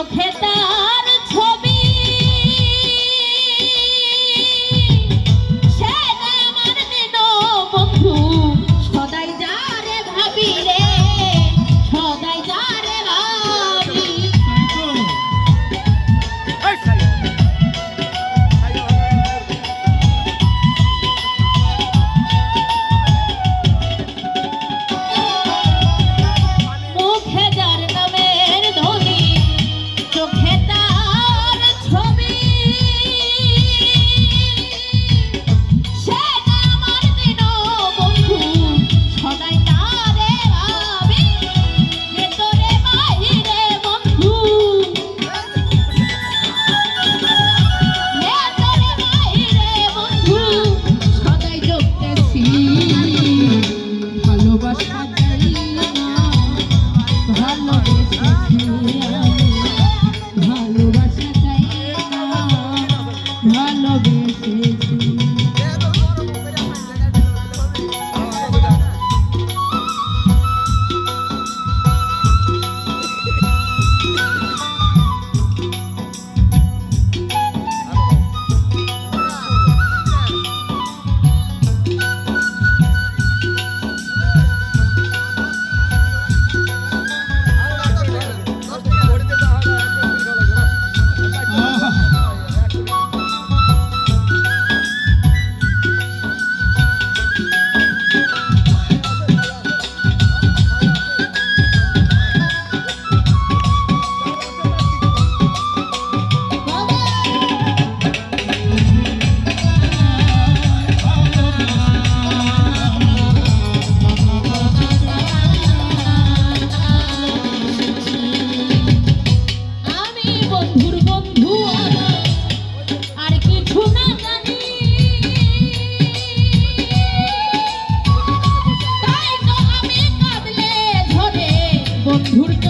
চোখে তার ছবি। সে আমার দিন বন্ধু। বন্ধুর